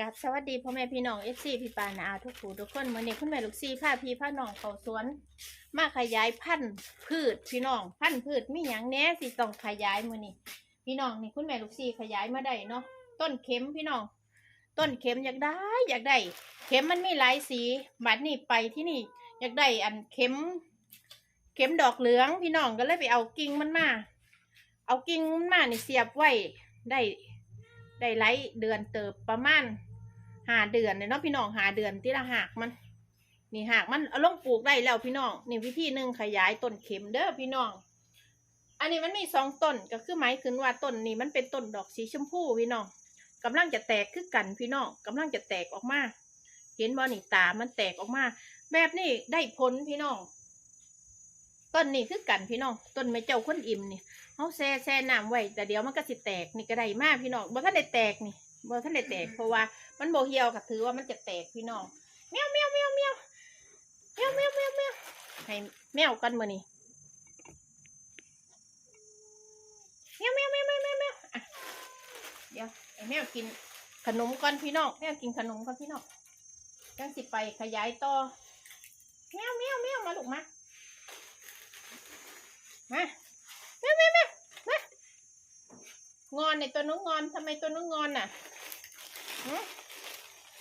กับสวัสดีพ่อแม่พี่น้องเอฟซีพี่ปานาอาทุกผู้ทุกคนวันนี้คุณแม่ลูกซีพาพี่พาน้องเขาสวน มาขยายพันธุ์พืชพี่น้องพันธุ์พืชมีอย่างแน่สิต้องขยายมือนี่พี่น้องนี่คุณแม่ลูกซีขยายมาได้เนาะต้นเข็มพี่น้อง ต้นเข็มอยากได้อยากได้ เข็มมันมีหลายสีบัดนี้ไปที่นี่ อยากได้อันเข็ม เข็มดอกเหลืองพี่น้องก็เลยไปเอากิ่งมันมา เอากิ่งมันมานี่เสียบไว้ได้ได้ไล่เดือนเติบประมาณ หาเดือนเนี่ยเนาะพี่น้องหาเดือนที่ละหากมัน นี่หากมันเอาลงปลูกได้แล้วพี่น้องนี่วิธีหนึ่งขยายต้นเข็มเด้อพี่น้อง อันนี้มันมีสองต้นก็คือหมายถึงว่าต้นนี้มันเป็นต้นดอกสีชมพูพี่น้องกำลังจะแตกคือกันพี่น้องกำลังจะแตกออกมาเห็นบ่นี่ตามันแตกออกมา แบบนี้ได้ผลพี่น้องต้นนี้คือกันพี่น้องต้นไม้เจ้าคนอิ่มนี่เขาแช่แช่น้ำไว้แต่เดี๋ยวมันก็สิแตกนี่ก็ได้มากพี่น้องบ่ท่านได้แตกนี่ บ่ท่านได้แตกเพราะว่ามันโบเหี่ยวก็ถือว่ามันจะแตกพี่น้องแมวแมวแมวแมวแมวแมวแมวแมวให้แมวกันมือนี่แมวแมวแมวแมวแมวแมวอะเดี๋ยวไอ้แมวกินขนมก่อนพี่น้องแมวกินขนมก่อนพี่น้องจังสิไปขยายต่อแมวแมวแมวมาลูกมามาแม่แม่แม่มางอนในตัวน้องงอนทำไมตัวน้องงอนน่ะ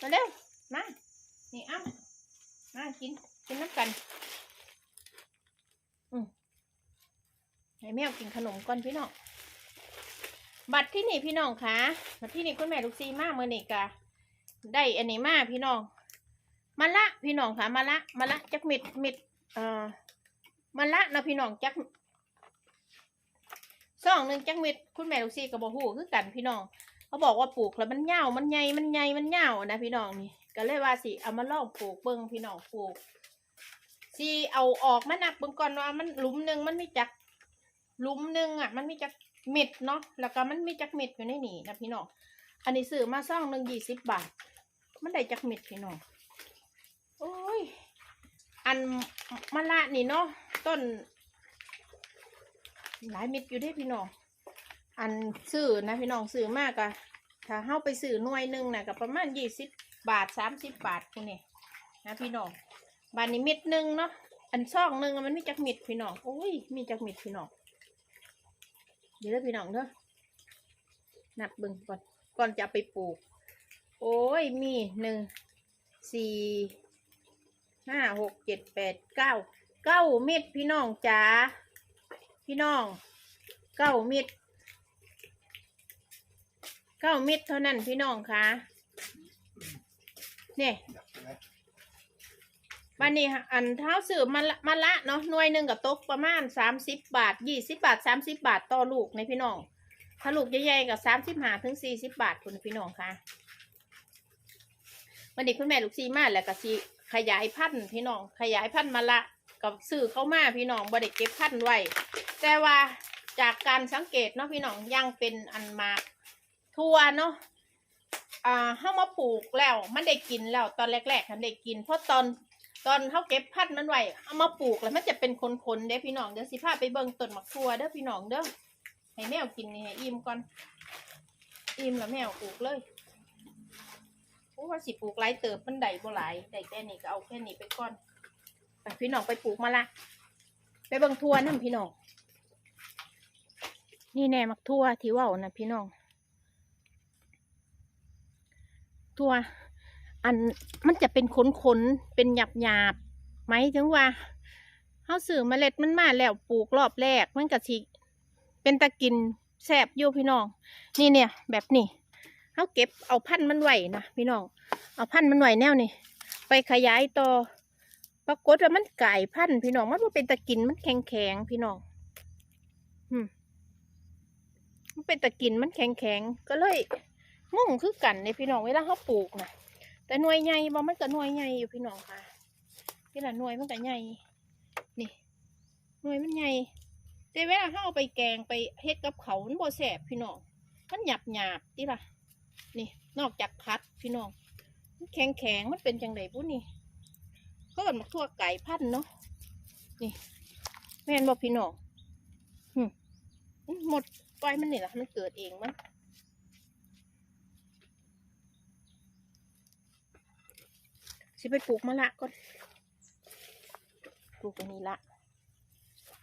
มาเร็ว มา นี่เอ้ามากิน กินน้ำกัน อืมให้แมวกินขนมก่อนพี่น้อง บัตรที่นี่พี่น้องคะบัตรที่นี่คุณแม่ลูกซีมากเมื่อนี่กะได้อันนี้มาพี่น้องมะละพี่น้องค่ะมะละมะละจักม็ดม็ดเอ่อมะละนะพี่น้องจักซองหนึ่งจักม็ดคุณแม่ลูกซีกับบอหูคือกันพี่น้อง เขาบอกว่าปลูกแล้วมันเหี่ยวมันใหญ่มันใหญ่มันเหี่ยวนะพี่น้องนี่ ก็เลยว่าสิเอามาลองปลูกเบิ่งพี่น้องปลูกสิเอาออกมานับเบิ่งก่อนว่ามันหลุมหนึ่งมันมีจักหลุมหนึ่งอะ มันมีจักเม็ดเนาะแล้วก็มันมีจักเม็ดอยู่ในนี่นะพี่น้องอันนี้ซื้อมาซองหนึ่งยี่สิบบาท มันได้จักเม็ดพี่น้องโอ้ยอันมะละนี่เนาะต้น หลายเม็ดอยู่เด้พี่น้อง อันซื้อนะพี่น้องซื้อมากอะถ้าเฮาไปซื้อหน่วยหนึ่งนะก็ประมาณยี่สิบบาทสามสิบบาทคุณเนี่ยนะพี่น้องบานนี้เม็ดหนึ่งเนาะอันช่องหนึ่งมันมีจักเม็ดพี่น้องโอ้ยมีจักเม็ดพี่น้องเดี๋ยวเด้อพี่น้องเด้อนับเบิ่งก่อนก่อนจะไปปลูก โอ้ยมีหนึ่งสี่ห้าหกเจ็ดแปดเก้าเก้าเม็ดพี่น้องจ๋าพี่น้องเก้าเมิด เก้ามิดเท่านั้นพี่น้องคะเนี่ยวันนี้อันเท้าสื่อมาละมาละเนาะหน่วยหนึ่งกับตกประมาณสามสิบบาทยี่สิบบาทสามสิบบาทต่อลูกในพี่น้องถ้าลูกใหญ่ๆกับสามสิบห้าถึงสี่สิบบาทคุณพี่น้องคะวันนี้คุณแม่ลูกซีมาแล้วก็ซีขยายพันธุ์พี่น้อง ขยายพันธุ์มาละกับสื่อเข้ามาพี่น้องบ่ได้เก็บพันธุ์ไว้แต่ว่าจากการสังเกตเนาะพี่น้องยังเป็นอันมา ทั่วเนาะอ่าเข้ามาปลูกแล้ว มันได้กินแล้วตอนแรกๆมันได้กิน เพราะตอนตอนเขาเก็บพันธุ์มันไว้เอามาปลูกแล้วมันจะเป็นคนๆเด้อพี่น้องเดี๋ยวสิพาไปเบิ่งต้นมะทั่วเด้อพี่น้องเด้อให้แมวกินนี่ให้อิ่มก่อน อิ่มแล้วแมวปลูกเลยโอ้ว่าสิปลูกหลายเติบมันได้บ่หลายได้แค่นี้ก็เอาแค่นี้ไปก่อนไปพี่น้องไปปลูกมาละไปเบิ่งทั่วนั่นพี่น้องนี่แน่มักทั่วที่เว่านะพี่น้อง ทั่ว อันมันจะเป็นขนขนๆเป็นหยาบหยาบๆไหมถึงว่าเขาสื่อเมล็ดมันมาแล้วปลูกรอบแรกมันกะสิเป็นตะกินแสบอยู่พี่น้อง นี่เนี่ย แบบนี้เขาเก็บเอาพันธุ์มันไว้นะพี่น้อง เอาพันธุ์มันไว้แนวนี่ไปขยายต่อปรากฏว่ามันกลายพันธุ์พี่น้องมันบ่เป็นตะกินมันแข็งแข็งพี่น้องอืมมันเป็นตะกินมันแข็งแข็งก็เลย มุ่งคือกันในพี่น้องเวลาเขาปลูกนะแต่หน่วยใหญ่บ่มันก็หน่วยใหญ่อยู่พี่น้องค่ะนี่แหละหน่วยมันก็ใหญ่นี่หน่วยมันใหญ่แต่เวลาเขาเอาไปแกงไปเฮ็ดกับเขามันบ่แสบพี่น้องมันหยาบหยาบที่ล่ะ นี่นอกจากพัดพี่น้องมันแข็งแข็งมันเป็นจังไดปุ้นี่ก็กันมาทั่วไก่พันธุ์เนาะนี่แม่นบอกพี่น้องหึอื้อหมดปล่อยมันนี่แหละมันเกิดเองมัน สิไปปลูกมะละก่อนปลูกอันนี้ละ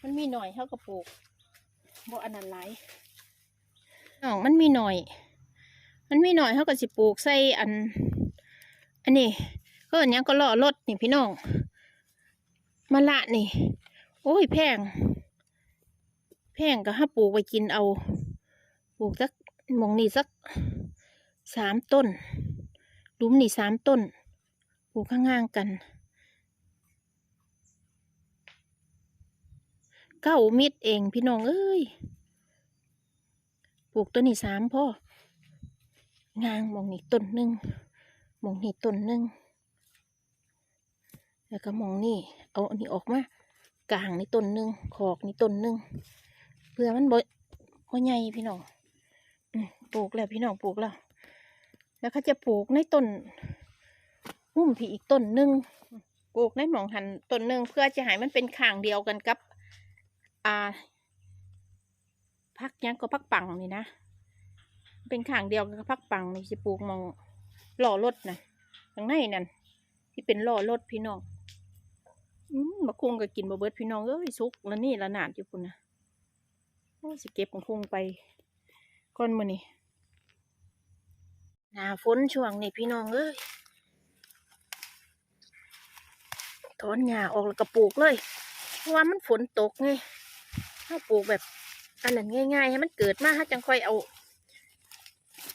มันมีหน่อยเท่ากับปลูกบ่อันนั้นหลายน้องมันมีหน่อย มันมีหน่อยเท่ากับสิปลูกใส่อัน อันนี้ก็อันนี้ก็ล่อรถนี่พี่น้องมะละนี่ โอ้ยแพง แพงก็ห้าปลูกไปกินเอา ปลูกสักหมองนี่สักสามต้นหลุมนี่สามต้น ลูกข้างๆกันเก้ามิดเองพี่น้องเอ้ยปลูกตัวนี้สามพ่องางมองนี่ต้นหนึ่งมองนี่ต้นหนึ่งแล้วก็มองนี่เอาอันนี้ออกมากลางนี่ต้นหนึ่งขอกนี่ต้นหนึ่งเพื่อมันบ่บ่ใหญ่พี่น้องปลูกแล้วพี่น้องปลูกแล้ว แล้วเขาจะปลูกในต้น หุ้มผีอีกต้นหนึ่งปลูกในหมองหันต้นหนึ่งเพื่อจะให้มันเป็นข่างเดียวกันกับ อ่าพักยังก็พักปังนี่นะ เป็นข่างเดียวกันกับพักปังนี่จะปลูกมองหล่อรถนะข้างในนั่นที่เป็นล่อรถพี่น้องอืมะคุงก็กินบะเบิดพี่น้องเอ้ยสุกแล้วนี่ละนานอยู่พุ่นะโอ้สิเก็บของคุงไปก่อนมือนี้หนาฝนช่วงนี้พี่น้องเอ้ย ถอนหญ้าออกแล้วก็ปลูกเลย เพราะว่ามันฝนตกไงถ้าปลูกแบบอันนั้นง่ายๆให้มันเกิดมาถ้าจังค่อยเอา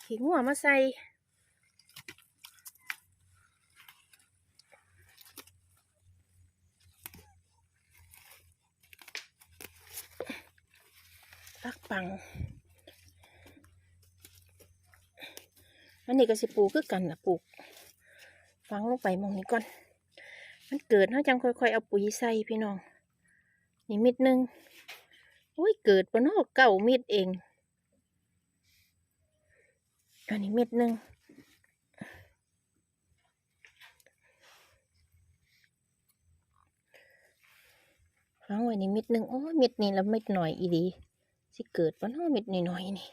ขี้งัวมาใส่ปักปัง อันนี้ก็สิปลูกคือกันละปลูกฟังลงไปมองนี้ก่อน มันเกิดเขาจังค่อยๆเอาปุ๋ยใส่พี่น้อง นี่มิดหนึงโอ้ยเกิดปนอกเก่ามิดเอง อันนี้เม็ดหนึ่งฟังไว้นี่เม็ดหนึ่งโอ้เม็ดนี่แล้วเม็ดหน่อยอีดีสิเกิดปะนาะเม็ดนี่หน่อยๆนี่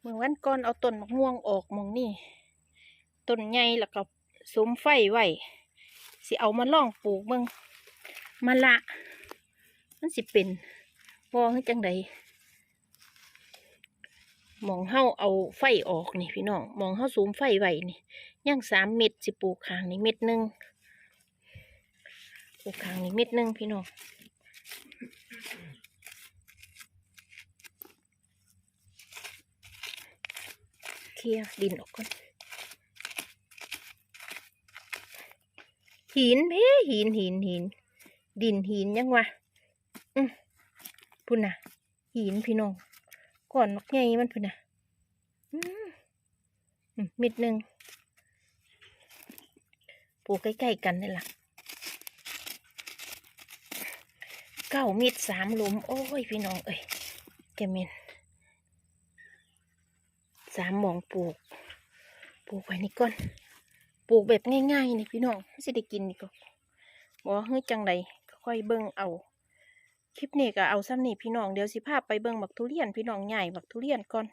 เมื่อวันก่อนเอาต้นมะม่วงออกมองนี่ต้นใหญ่แล้วก็สุมไฟไว้ สิเอามาล่องปลูกเมืองมะละ มันสิเป็นบ่ให้จังใดมองเฮาเอาไฟออกนี่พี่น้องมองเฮาสูมไฟไว้นี่ย่างสามเม็ดสิปลูกขางนี่เม็ดหนึ่งปลูกขางนี่เม็ดหนึ่งพี่น้องเคลียดินออกก่อน หินเพ่หินหินหิน ดินหินยังวะอืมพุ่นน่ะ หินพี่น้องก่อนนกใหญ่มันพุ่นน่ะอืมมเม็ดหนึ่งปลูกใกล้ๆกันนี่ล่ะเก้าม็ดสามหลุม โอ้ย พี่น้อง เอ้ยแกเมนสามหมองปลูก ปลูกไว้นี่ก่อน ปลูกแบบง่ายๆนี่พี่น้องสิได้กินนี่ก็บอกเฮ้ยจังไดก็ค่อยเบิ่งเอา คลิปนี้ก็เอาซ้ำนี่พี่น้องเดี๋ยวสิภาพไปเบิ่งบักทุเรียนพี่น้องใหญ่บักทุเรียนก่อน